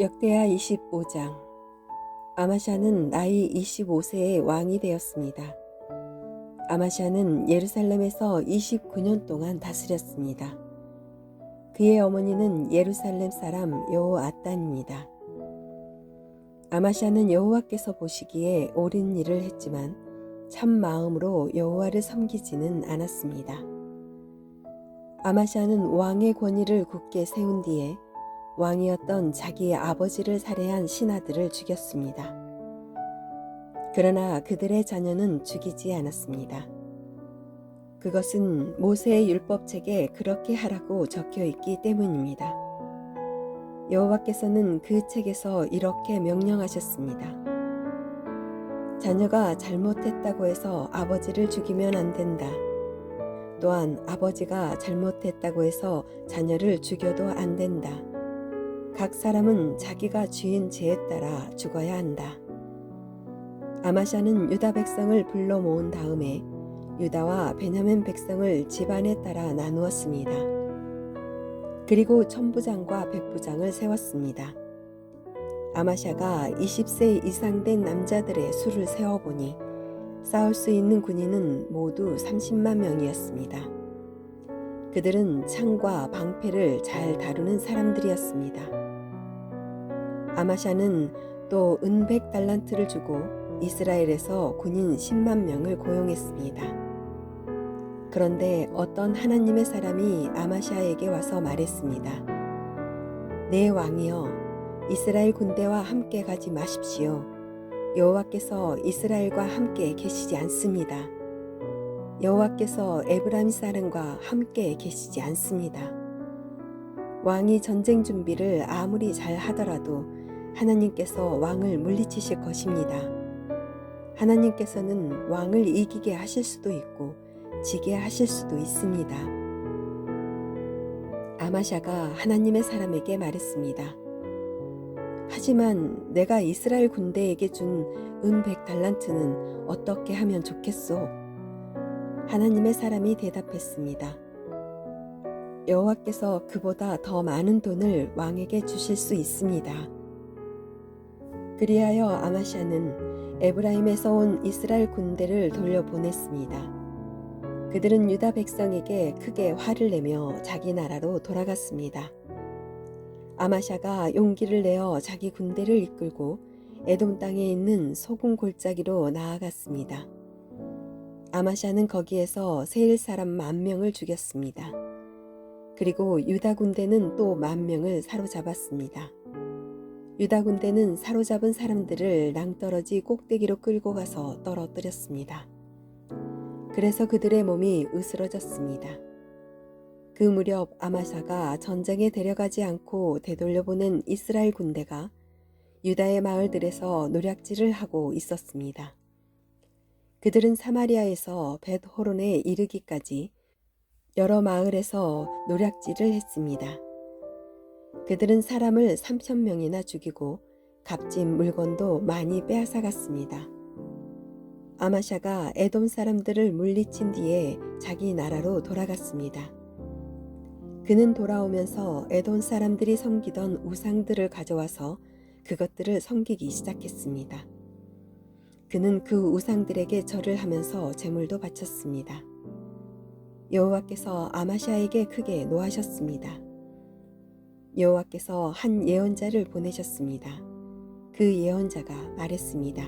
역대하 25장 아마샤는 나이 25세의 왕이 되었습니다. 아마샤는 예루살렘에서 29년 동안 다스렸습니다. 그의 어머니는 예루살렘 사람 여호아단입니다. 아마샤는 여호와께서 보시기에 옳은 일을 했지만 참 마음으로 여호와를 섬기지는 않았습니다. 아마샤는 왕의 권위를 굳게 세운 뒤에 왕이었던 자기의 아버지를 살해한 신하들을 죽였습니다. 그러나 그들의 자녀는 죽이지 않았습니다. 그것은 모세의 율법책에 그렇게 하라고 적혀 있기 때문입니다. 여호와께서는 그 책에서 이렇게 명령하셨습니다. 자녀가 잘못했다고 해서 아버지를 죽이면 안 된다. 또한 아버지가 잘못했다고 해서 자녀를 죽여도 안 된다. 각 사람은 자기가 지은 죄에 따라 죽어야 한다. 아마샤는 유다 백성을 불러 모은 다음에 유다와 베냐민 백성을 집안에 따라 나누었습니다. 그리고 천부장과 백부장을 세웠습니다. 아마샤가 20세 이상 된 남자들의 수를 세어보니 싸울 수 있는 군인은 모두 30만 명이었습니다. 그들은 창과 방패를 잘 다루는 사람들이었습니다. 아마샤는 또 은백 달란트를 주고 이스라엘에서 군인 10만 명을 고용했습니다. 그런데 어떤 하나님의 사람이 아마샤에게 와서 말했습니다. 내 왕이여 이스라엘 군대와 함께 가지 마십시오. 여호와께서 이스라엘과 함께 계시지 않습니다. 여호와께서 에브라임 사람과 함께 계시지 않습니다. 왕이 전쟁 준비를 아무리 잘 하더라도 하나님께서 왕을 물리치실 것입니다. 하나님께서는 왕을 이기게 하실 수도 있고 지게 하실 수도 있습니다. 아마샤가 하나님의 사람에게 말했습니다. 하지만 내가 이스라엘 군대에게 준 은 백 달란트는 어떻게 하면 좋겠소? 하나님의 사람이 대답했습니다. 여호와께서 그보다 더 많은 돈을 왕에게 주실 수 있습니다. 그리하여 아마샤는 에브라임에서 온 이스라엘 군대를 돌려보냈습니다. 그들은 유다 백성에게 크게 화를 내며 자기 나라로 돌아갔습니다. 아마샤가 용기를 내어 자기 군대를 이끌고 에돔 땅에 있는 소금 골짜기로 나아갔습니다. 아마샤는 거기에서 세일 사람 만 명을 죽였습니다. 그리고 유다 군대는 또 만 명을 사로잡았습니다. 유다 군대는 사로잡은 사람들을 낭떠러지 꼭대기로 끌고 가서 떨어뜨렸습니다. 그래서 그들의 몸이 으스러졌습니다. 그 무렵 아마사가 전쟁에 데려가지 않고 되돌려보낸 이스라엘 군대가 유다의 마을들에서 노략질을 하고 있었습니다. 그들은 사마리아에서 벳호론에 이르기까지 여러 마을에서 노략질을 했습니다. 그들은 사람을 3천 명이나 죽이고 값진 물건도 많이 빼앗아 갔습니다. 아마샤가 에돔 사람들을 물리친 뒤에 자기 나라로 돌아갔습니다. 그는 돌아오면서 에돔 사람들이 섬기던 우상들을 가져와서 그것들을 섬기기 시작했습니다. 그는 그 우상들에게 절을 하면서 제물도 바쳤습니다. 여호와께서 아마샤에게 크게 노하셨습니다. 여호와께서 한 예언자를 보내셨습니다. 그 예언자가 말했습니다.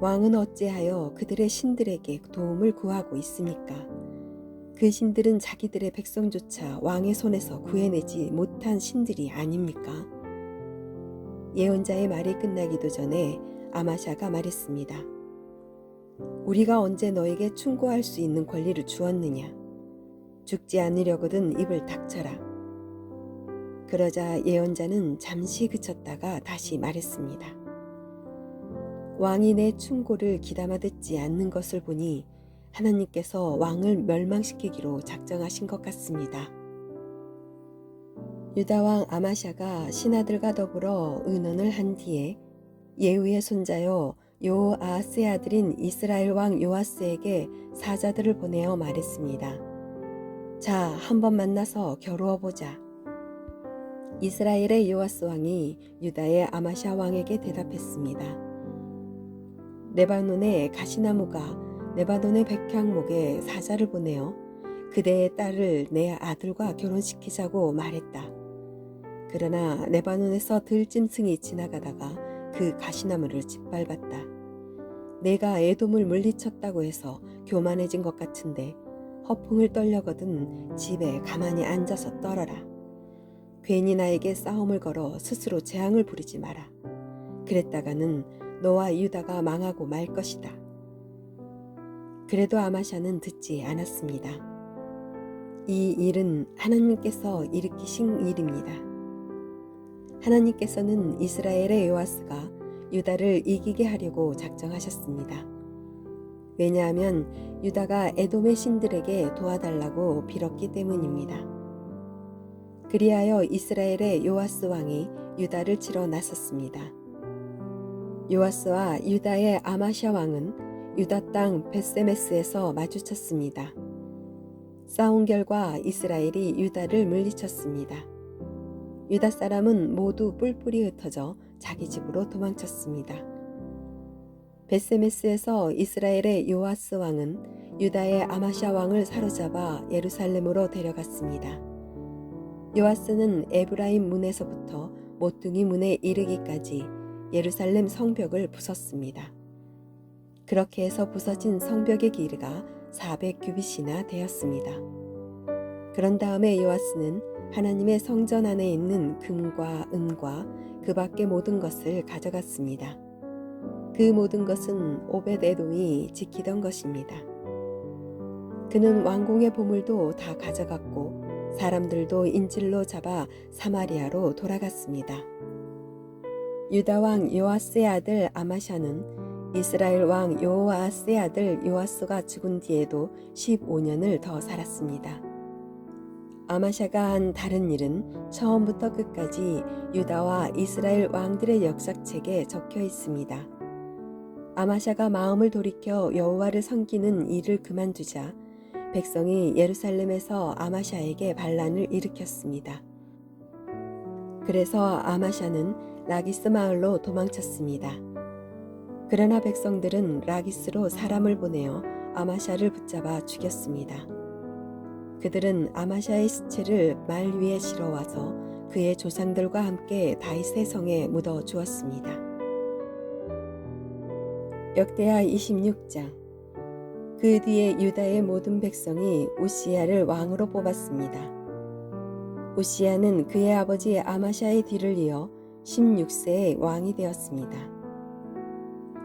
왕은 어찌하여 그들의 신들에게 도움을 구하고 있습니까? 그 신들은 자기들의 백성조차 왕의 손에서 구해내지 못한 신들이 아닙니까? 예언자의 말이 끝나기도 전에 아마샤가 말했습니다. 우리가 언제 너에게 충고할 수 있는 권리를 주었느냐? 죽지 않으려거든 입을 닥쳐라. 그러자 예언자는 잠시 그쳤다가 다시 말했습니다. 왕이 내 충고를 기담아 듣지 않는 것을 보니 하나님께서 왕을 멸망시키기로 작정하신 것 같습니다. 유다왕 아마샤가 신하들과 더불어 의논을 한 뒤에 예후의 손자여 요아스의 아들인 이스라엘 왕 요아스에게 사자들을 보내어 말했습니다. 자, 한번 만나서 겨루어 보자. 이스라엘의 요아스 왕이 유다의 아마샤 왕에게 대답했습니다. 레바논의 가시나무가 레바논의 백향목에 사자를 보내어 그대의 딸을 내 아들과 결혼시키자고 말했다. 그러나 레바논에서 들짐승이 지나가다가 그 가시나무를 짓밟았다. 내가 애돔을 물리쳤다고 해서 교만해진 것 같은데 허풍을 떨려거든 집에 가만히 앉아서 떨어라. 괜히 나에게 싸움을 걸어 스스로 재앙을 부리지 마라. 그랬다가는 너와 유다가 망하고 말 것이다. 그래도 아마샤는 듣지 않았습니다. 이 일은 하나님께서 일으키신 일입니다. 하나님께서는 이스라엘의 요아스가 유다를 이기게 하려고 작정하셨습니다. 왜냐하면 유다가 에돔의 신들에게 도와달라고 빌었기 때문입니다. 그리하여 이스라엘의 요아스 왕이 유다를 치러 나섰습니다. 요아스와 유다의 아마샤 왕은 유다 땅 베세메스에서 마주쳤습니다. 싸운 결과 이스라엘이 유다를 물리쳤습니다. 유다 사람은 모두 뿔뿔이 흩어져 자기 집으로 도망쳤습니다. 베세메스에서 이스라엘의 요아스 왕은 유다의 아마샤 왕을 사로잡아 예루살렘으로 데려갔습니다. 요아스는 에브라임 문에서부터 모퉁이 문에 이르기까지 예루살렘 성벽을 부쉈습니다. 그렇게 해서 부서진 성벽의 길이가 400규빗이나 되었습니다. 그런 다음에 요아스는 하나님의 성전 안에 있는 금과 은과 그 밖의 모든 것을 가져갔습니다. 그 모든 것은 에돔이 지키던 것입니다. 그는 왕궁의 보물도 다 가져갔고 사람들도 인질로 잡아 사마리아로 돌아갔습니다. 유다 왕 요아스의 아들 아마샤는 이스라엘 왕 요아스의 아들 요아스가 죽은 뒤에도 15년을 더 살았습니다. 아마샤가 한 다른 일은 처음부터 끝까지 유다와 이스라엘 왕들의 역사책에 적혀 있습니다. 아마샤가 마음을 돌이켜 여호와를 섬기는 일을 그만두자 백성이 예루살렘에서 아마샤에게 반란을 일으켰습니다. 그래서 아마샤는 라기스 마을로 도망쳤습니다. 그러나 백성들은 라기스로 사람을 보내어 아마샤를 붙잡아 죽였습니다. 그들은 아마샤의 시체를 말 위에 실어와서 그의 조상들과 함께 다윗의 성에 묻어 주었습니다. 역대하 26장 그 뒤에 유다의 모든 백성이 우시야를 왕으로 뽑았습니다. 우시야는 그의 아버지 아마샤의 뒤를 이어 16세의 왕이 되었습니다.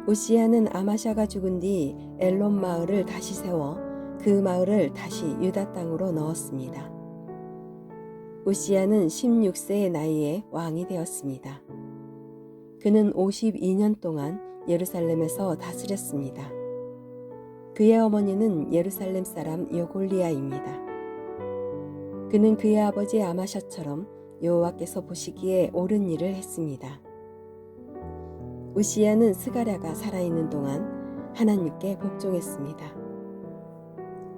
우시야는 아마샤가 죽은 뒤 엘론 마을을 다시 세워 그 마을을 다시 유다 땅으로 넣었습니다. 우시야는 16세의 나이에 왕이 되었습니다. 그는 52년 동안 예루살렘에서 다스렸습니다. 그의 어머니는 예루살렘 사람 여골리아입니다. 그는 그의 아버지 아마샤처럼 여호와께서 보시기에 옳은 일을 했습니다. 우시야는 스가랴가 살아있는 동안 하나님께 복종했습니다.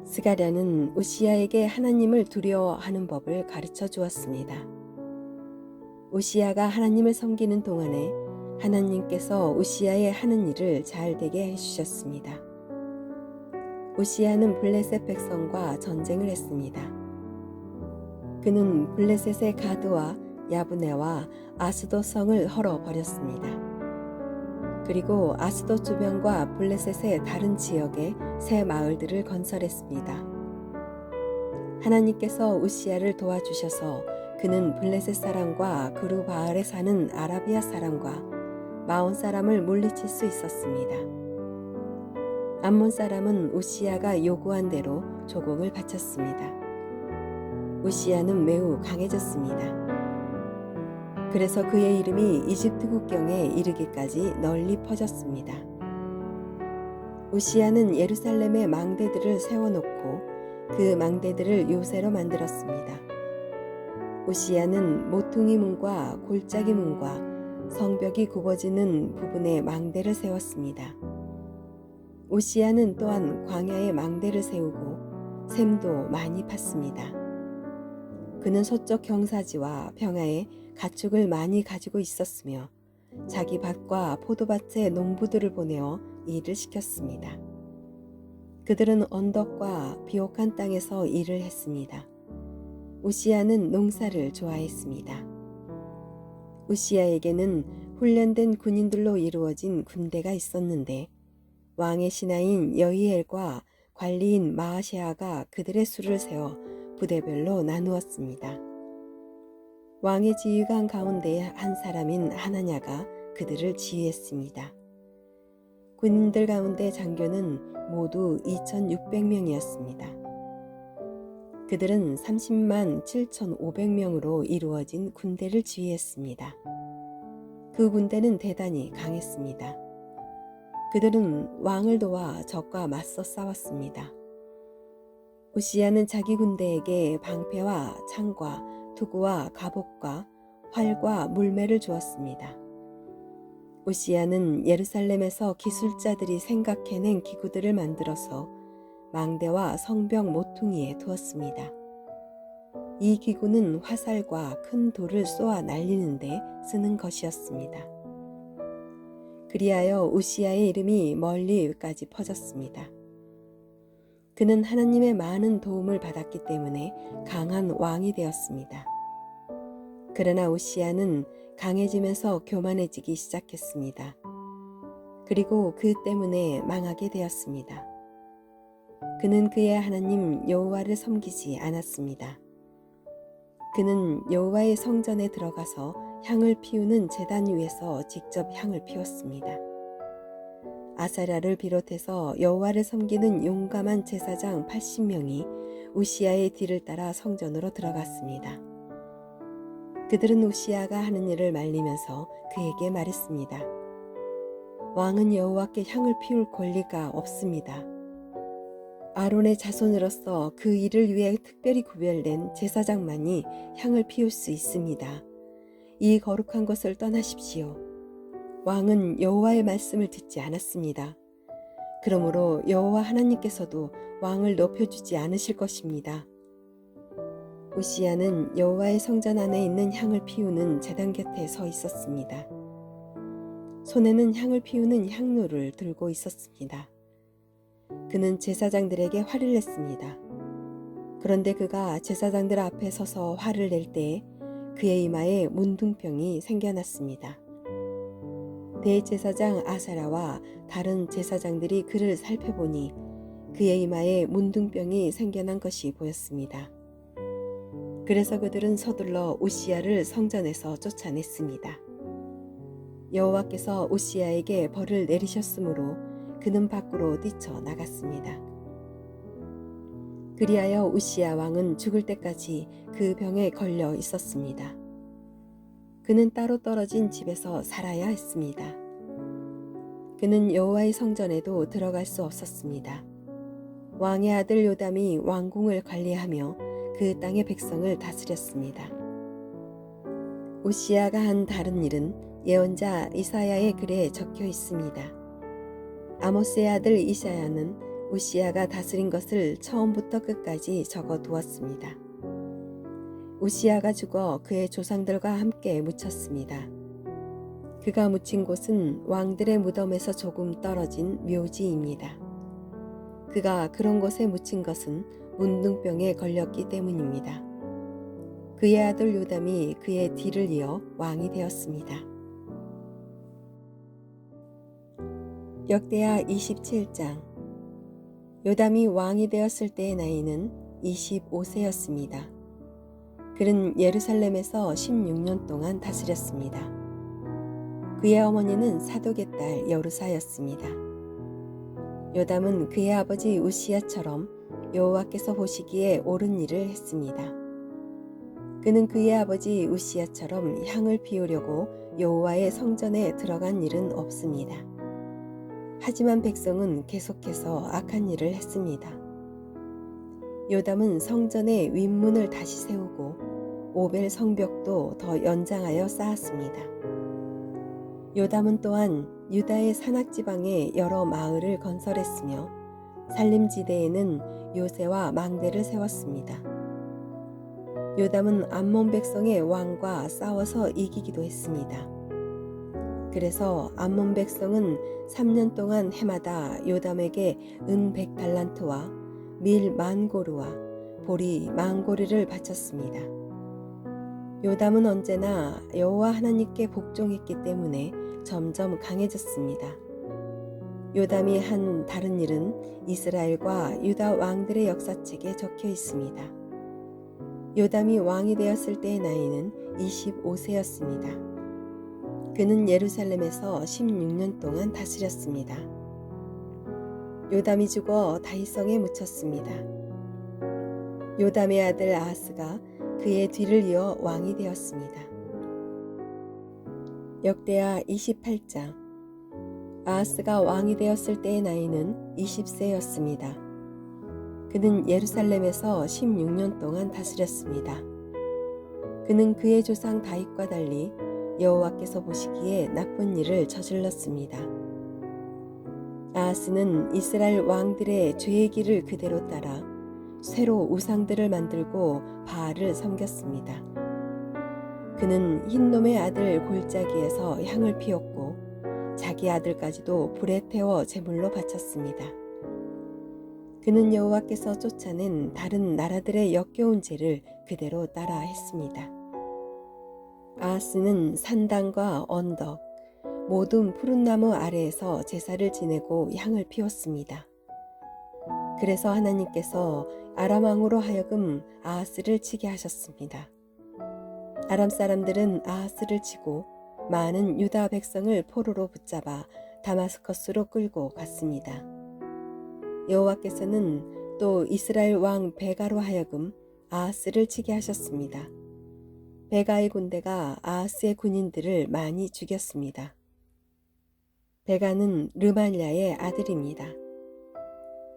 스가랴는 우시야에게 하나님을 두려워하는 법을 가르쳐 주었습니다. 우시야가 하나님을 섬기는 동안에 하나님께서 우시야의 하는 일을 잘 되게 해주셨습니다. 우시야는 블레셋 백성과 전쟁을 했습니다. 그는 블레셋의 가드와 야브네와 아스도 성을 헐어 버렸습니다. 그리고 아스도 주변과 블레셋의 다른 지역에 새 마을들을 건설했습니다. 하나님께서 우시야를 도와주셔서 그는 블레셋 사람과 그루바알에 사는 아라비아 사람과 마온 사람을 물리칠 수 있었습니다. 암몬 사람은 우시야가 요구한 대로 조공을 바쳤습니다. 우시야는 매우 강해졌습니다. 그래서 그의 이름이 이집트 국경에 이르기까지 널리 퍼졌습니다. 우시야는 예루살렘의 망대들을 세워놓고 그 망대들을 요새로 만들었습니다. 우시야는 모퉁이 문과 골짜기 문과 성벽이 굽어지는 부분에 망대를 세웠습니다. 우시야는 또한 광야에 망대를 세우고 샘도 많이 팠습니다. 그는 서쪽 경사지와 평야에 가축을 많이 가지고 있었으며 자기 밭과 포도밭에 농부들을 보내어 일을 시켰습니다. 그들은 언덕과 비옥한 땅에서 일을 했습니다. 우시아는 농사를 좋아했습니다. 우시아에게는 훈련된 군인들로 이루어진 군대가 있었는데 왕의 신하인 여이엘과 관리인 마아시아가 그들의 수를 세워 부대별로 나누었습니다. 왕의 지휘관 가운데 한 사람인 하나냐가 그들을 지휘했습니다. 군인들 가운데 장교는 모두 2,600명이었습니다. 그들은 30만 7,500명으로 이루어진 군대를 지휘했습니다. 그 군대는 대단히 강했습니다. 그들은 왕을 도와 적과 맞서 싸웠습니다. 우시아는 자기 군대에게 방패와 창과 투구와 갑옷과 활과 물매를 주었습니다. 우시아는 예루살렘에서 기술자들이 생각해낸 기구들을 만들어서 망대와 성벽 모퉁이에 두었습니다. 이 기구는 화살과 큰 돌을 쏘아 날리는데 쓰는 것이었습니다. 그리하여 우시아의 이름이 멀리까지 퍼졌습니다. 그는 하나님의 많은 도움을 받았기 때문에 강한 왕이 되었습니다. 그러나 우시아는 강해지면서 교만해지기 시작했습니다. 그리고 그 때문에 망하게 되었습니다. 그는 그의 하나님 여호와를 섬기지 않았습니다. 그는 여호와의 성전에 들어가서 향을 피우는 제단 위에서 직접 향을 피웠습니다. 아사라를 비롯해서 여호와를 섬기는 용감한 제사장 80명이 우시아의 뒤를 따라 성전으로 들어갔습니다. 그들은 우시아가 하는 일을 말리면서 그에게 말했습니다. 왕은 여호와께 향을 피울 권리가 없습니다. 아론의 자손으로서 그 일을 위해 특별히 구별된 제사장만이 향을 피울 수 있습니다. 이 거룩한 것을 떠나십시오. 왕은 여호와의 말씀을 듣지 않았습니다. 그러므로 여호와 하나님께서도 왕을 높여주지 않으실 것입니다. 우시아는 여호와의 성전 안에 있는 향을 피우는 제단 곁에 서 있었습니다. 손에는 향을 피우는 향로를 들고 있었습니다. 그는 제사장들에게 화를 냈습니다. 그런데 그가 제사장들 앞에 서서 화를 낼 때 그의 이마에 문둥병이 생겨났습니다. 대제사장 아사라와 다른 제사장들이 그를 살펴보니 그의 이마에 문둥병이 생겨난 것이 보였습니다. 그래서 그들은 서둘러 우시아를 성전에서 쫓아냈습니다. 여호와께서 우시아에게 벌을 내리셨으므로 그는 밖으로 뛰쳐 나갔습니다. 그리하여 우시아 왕은 죽을 때까지 그 병에 걸려 있었습니다. 그는 따로 떨어진 집에서 살아야 했습니다. 그는 여호와의 성전에도 들어갈 수 없었습니다. 왕의 아들 요담이 왕궁을 관리하며 그 땅의 백성을 다스렸습니다. 우시아가 한 다른 일은 예언자 이사야의 글에 적혀 있습니다. 아모스의 아들 이사야는 우시아가 다스린 것을 처음부터 끝까지 적어 두었습니다. 우시아가 죽어 그의 조상들과 함께 묻혔습니다. 그가 묻힌 곳은 왕들의 무덤에서 조금 떨어진 묘지입니다. 그가 그런 곳에 묻힌 것은 문둥병에 걸렸기 때문입니다. 그의 아들 요담이 그의 뒤를 이어 왕이 되었습니다. 역대하 27장 요담이 왕이 되었을 때의 나이는 25세였습니다. 그는 예루살렘에서 16년 동안 다스렸습니다. 그의 어머니는 사독의 딸 여루사였습니다. 요담은 그의 아버지 우시야처럼 여호와께서 보시기에 옳은 일을 했습니다. 그는 그의 아버지 우시야처럼 향을 피우려고 여호와의 성전에 들어간 일은 없습니다. 하지만 백성은 계속해서 악한 일을 했습니다. 요담은 성전의 윗문을 다시 세우고 오벨 성벽도 더 연장하여 쌓았습니다. 요담은 또한 유다의 산악 지방에 여러 마을을 건설했으며 살림지대에는 요새와 망대를 세웠습니다. 요담은 암몬 백성의 왕과 싸워서 이기기도 했습니다. 그래서 암몬 백성은 3년 동안 해마다 요담에게 은 100달란트와 밀 만고르와 보리 만고리를 바쳤습니다. 요담은 언제나 여호와 하나님께 복종했기 때문에 점점 강해졌습니다. 요담이 한 다른 일은 이스라엘과 유다 왕들의 역사책에 적혀 있습니다. 요담이 왕이 되었을 때의 나이는 25세였습니다. 그는 예루살렘에서 16년 동안 다스렸습니다. 요담이 죽어 다윗성에 묻혔습니다. 요담의 아들 아하스가 그의 뒤를 이어 왕이 되었습니다. 역대하 28장 아하스가 왕이 되었을 때의 나이는 20세였습니다. 그는 예루살렘에서 16년 동안 다스렸습니다. 그는 그의 조상 다윗과 달리 여호와께서 보시기에 나쁜 일을 저질렀습니다. 아하스는 이스라엘 왕들의 죄의 길을 그대로 따라 새로 우상들을 만들고 바알을 섬겼습니다. 그는 흰놈의 아들 골짜기에서 향을 피웠고 자기 아들까지도 불에 태워 제물로 바쳤습니다. 그는 여호와께서 쫓아낸 다른 나라들의 역겨운 죄를 그대로 따라 했습니다. 아하스는 산당과 언덕, 모든 푸른 나무 아래에서 제사를 지내고 향을 피웠습니다. 그래서 하나님께서 아람 왕으로 하여금 아하스를 치게 하셨습니다. 아람 사람들은 아하스를 치고 많은 유다 백성을 포로로 붙잡아 다마스커스로 끌고 갔습니다. 여호와께서는 또 이스라엘 왕 베가로 하여금 아하스를 치게 하셨습니다. 베가의 군대가 아하스의 군인들을 많이 죽였습니다. 베가는 르말랴의 아들입니다.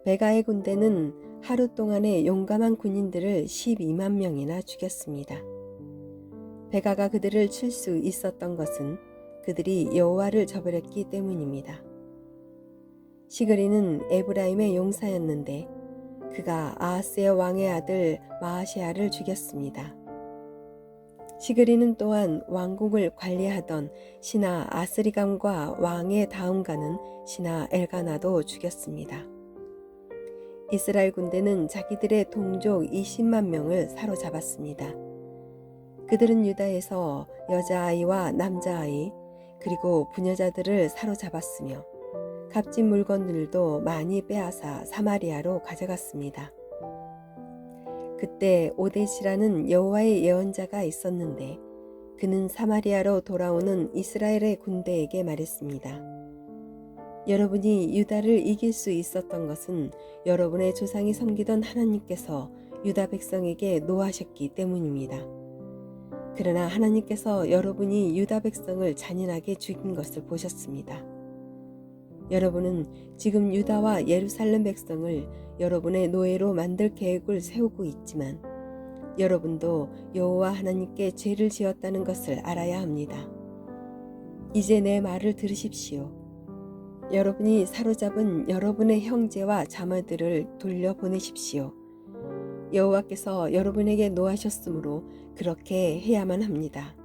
베가의 군대는 하루 동안에 용감한 군인들을 12만 명이나 죽였습니다. 베가가 그들을 칠 수 있었던 것은 그들이 여호와를 저버렸기 때문입니다. 시그리는 에브라임의 용사였는데 그가 아하스의 왕의 아들 마아시아를 죽였습니다. 시그리는 또한 왕국을 관리하던 신하 아스리감과 왕의 다음가는 신하 엘가나도 죽였습니다. 이스라엘 군대는 자기들의 동족 20만 명을 사로잡았습니다. 그들은 유다에서 여자아이와 남자아이 그리고 부녀자들을 사로잡았으며 값진 물건들도 많이 빼앗아 사마리아로 가져갔습니다. 그때 오데시라는 여호와의 예언자가 있었는데 그는 사마리아로 돌아오는 이스라엘의 군대에게 말했습니다. 여러분이 유다를 이길 수 있었던 것은 여러분의 조상이 섬기던 하나님께서 유다 백성에게 노하셨기 때문입니다. 그러나 하나님께서 여러분이 유다 백성을 잔인하게 죽인 것을 보셨습니다. 여러분은 지금 유다와 예루살렘 백성을 여러분의 노예로 만들 계획을 세우고 있지만 여러분도 여호와 하나님께 죄를 지었다는 것을 알아야 합니다. 이제 내 말을 들으십시오. 여러분이 사로잡은 여러분의 형제와 자매들을 돌려보내십시오. 여호와께서 여러분에게 노하셨으므로 그렇게 해야만 합니다.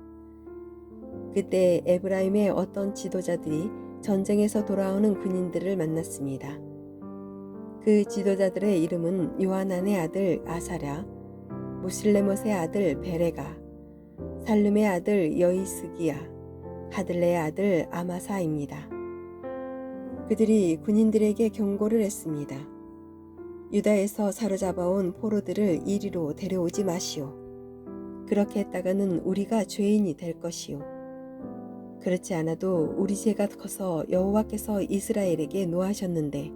그때 에브라임의 어떤 지도자들이 전쟁에서 돌아오는 군인들을 만났습니다. 그 지도자들의 이름은 요하난의 아들 아사랴, 무실레못의 아들 베레가, 살룸의 아들 여이스기야, 하들레의 아들 아마사입니다. 그들이 군인들에게 경고를 했습니다. 유다에서 사로잡아온 포로들을 이리로 데려오지 마시오. 그렇게 했다가는 우리가 죄인이 될 것이오. 그렇지 않아도 우리 죄가 커서 여호와께서 이스라엘에게 노하셨는데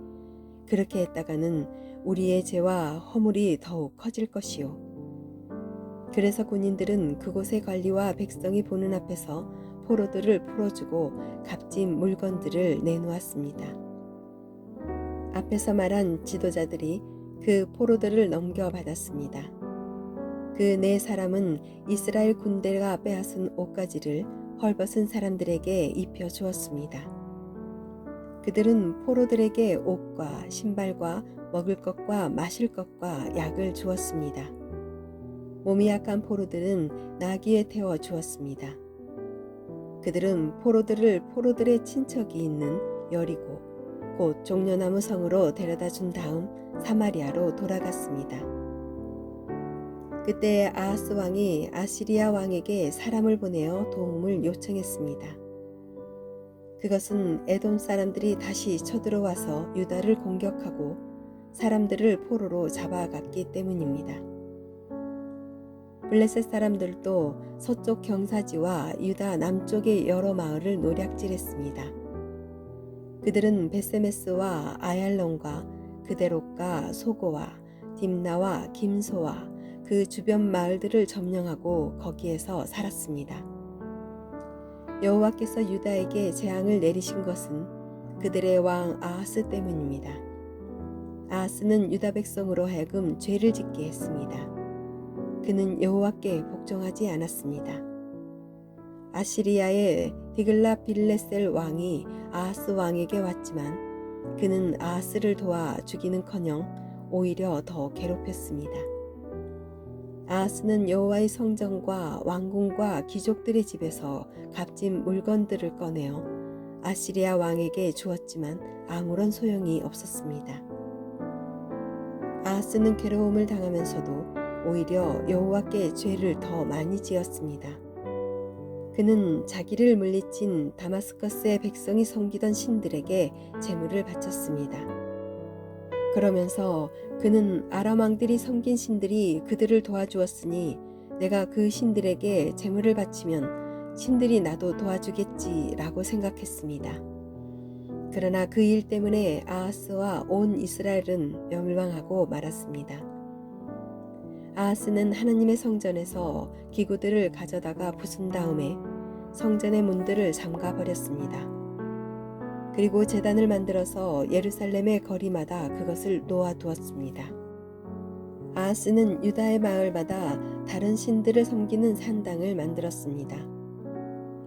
그렇게 했다가는 우리의 죄와 허물이 더욱 커질 것이요. 그래서 군인들은 그곳의 관리와 백성이 보는 앞에서 포로들을 풀어주고 값진 물건들을 내놓았습니다. 앞에서 말한 지도자들이 그 포로들을 넘겨받았습니다. 그 네 사람은 이스라엘 군대가 빼앗은 옷가지를 헐벗은 사람들에게 입혀 주었습니다. 그들은 포로들에게 옷과 신발과 먹을 것과 마실 것과 약을 주었습니다. 몸이 약한 포로들은 나귀에 태워 주었습니다. 그들은 포로들을 포로들의 친척이 있는 여리고 곧 종려나무 성으로 데려다 준 다음 사마리아로 돌아갔습니다. 그때 아하스 왕이 아시리아 왕에게 사람을 보내어 도움을 요청했습니다. 그것은 에돔 사람들이 다시 쳐들어와서 유다를 공격하고 사람들을 포로로 잡아갔기 때문입니다. 블레셋 사람들도 서쪽 경사지와 유다 남쪽의 여러 마을을 노략질했습니다. 그들은 베세메스와 아얄론과 그대롯과 소고와 딥나와 김소와 그 주변 마을들을 점령하고 거기에서 살았습니다. 여호와께서 유다에게 재앙을 내리신 것은 그들의 왕 아하스 때문입니다. 아하스는 유다 백성으로 하여금 죄를 짓게 했습니다. 그는 여호와께 복종하지 않았습니다. 아시리아의 디글라 빌레셀 왕이 아하스 왕에게 왔지만 그는 아하스를 도와 죽이는커녕 오히려 더 괴롭혔습니다. 아하스는 여호와의 성전과 왕궁과 귀족들의 집에서 값진 물건들을 꺼내어 아시리아 왕에게 주었지만 아무런 소용이 없었습니다. 아하스는 괴로움을 당하면서도 오히려 여호와께 죄를 더 많이 지었습니다. 그는 자기를 물리친 다마스커스의 백성이 섬기던 신들에게 제물을 바쳤습니다. 그러면서 그는 아람 왕들이 섬긴 신들이 그들을 도와주었으니 내가 그 신들에게 제물을 바치면 신들이 나도 도와주겠지라고 생각했습니다. 그러나 그 일 때문에 아하스와 온 이스라엘은 멸망하고 말았습니다. 아하스는 하나님의 성전에서 기구들을 가져다가 부순 다음에 성전의 문들을 잠가 버렸습니다. 그리고 재단을 만들어서 예루살렘의 거리마다 그것을 놓아 두었습니다. 아하스는 유다의 마을마다 다른 신들을 섬기는 산당을 만들었습니다.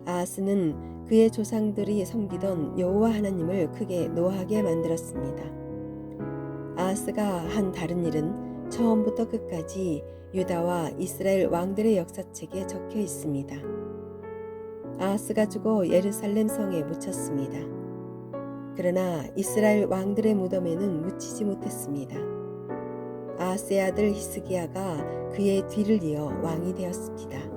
아하스는 그의 조상들이 섬기던 여호와 하나님을 크게 노하게 만들었습니다. 아하스가 한 다른 일은 처음부터 끝까지 유다와 이스라엘 왕들의 역사책에 적혀 있습니다. 아하스가 죽어 예루살렘 성에 묻혔습니다. 그러나 이스라엘 왕들의 무덤에는 묻히지 못했습니다. 아하스의 아들 히스기야가 그의 뒤를 이어 왕이 되었습니다.